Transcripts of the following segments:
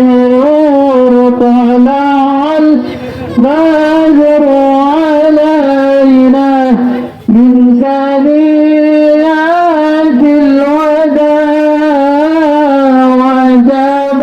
الصدور طلع البدر علينا من ثنيات الوداع وجب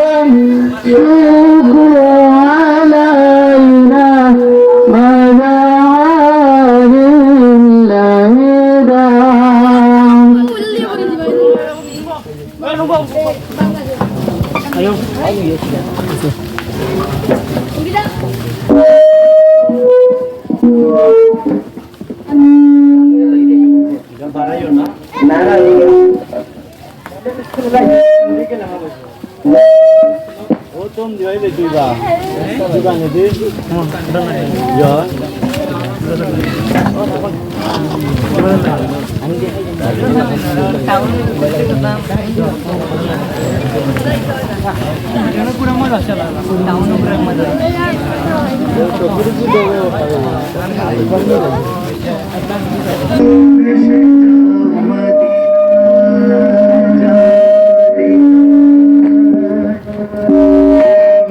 tôm dưới về tùy vào tùy vào người tí giờ Hãy subscribe cho kênh Ghiền Mì Gõ Để không bỏ lỡ những video hấp dẫn ಕೂಡ ಮಜಾ ಅಷ್ಟಲ್ಲ town ಕೂಡ ಮಜಾ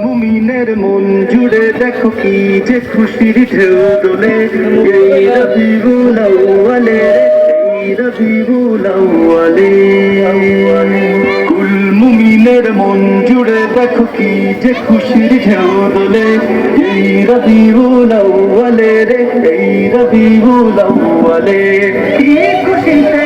মুমিনের মন জুড়ে দেখো কি যে খুশির ঢেউ তোলে। এই রবিউল আউয়ালে এই মুমিনের মন জুড়ে, দেখো কি যে খুশির ঢেউ দোলে এই রবি আউয়ালে রে, এই রবি আউয়ালে। কি খুশিতে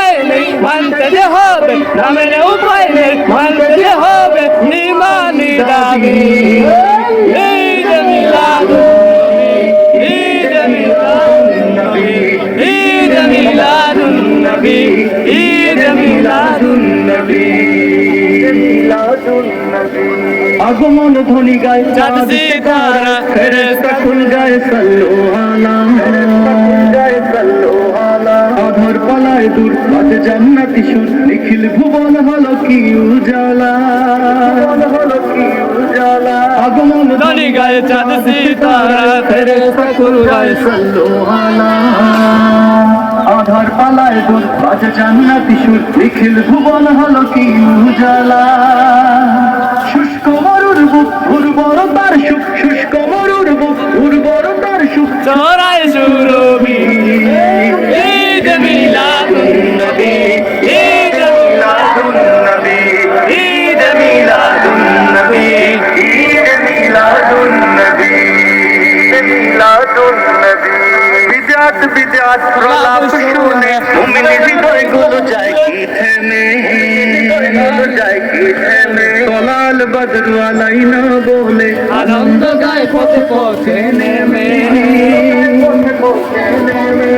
মানতে যে হবে নামের উপায় নেই মানতে যে হবে ইমানি দাবি। ঈদ ঈদ ঈদ ঈদ আগমন ধ্বনি গায় চাঁদ সিতারা, ফেরেশতা কুল গায় সাল্লু আলা পালায় দূর বাজে জান্নাতি সুর নিখিল ভুবন হলো কি উজালা। হলো কি উজালা আগমন ধনী গায়ে চাঁদ সিতারা ফেরেশতা কুল গায় সাল্লু আলা। আধার পালায় দূর বাজে জান্নাতি সুর নিখিল ভুবন হলো কি উজালা। বিজাত প্রলাপ শুনে মুমিন হৃদয়গুলো যায় কি থেমে? যায় কি থেমে? তলাল বদরু আলাইনা বলে আনন্দ গায়ে পথে পথে নেমে।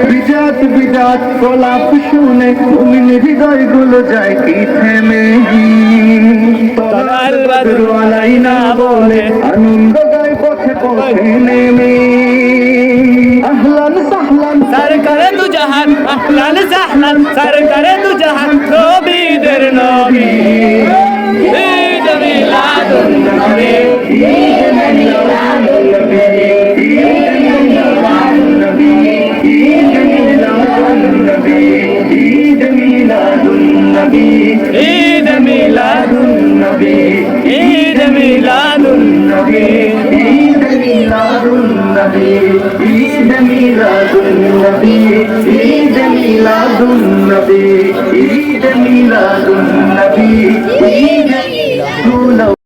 বিজাত বিজাত প্রলাপ শুনে মুমিন হৃদয়গুলো যায় কি থেমে? তলাল বদরু আলাইনা বলে আনন্দ গায় পথে পথে নেমে। আহলান জাহলান সরকারে তু জাহান নবীদের নবী ঈদ মিলাদুন নবী ঈদ মিলাদুন নবী عيد ميلاد النبي عيد ميلاد النبي عيد ميلاد النبي عيد ميلاد మీలాదున్నవి ఈద మీలాదున్నవి ఈద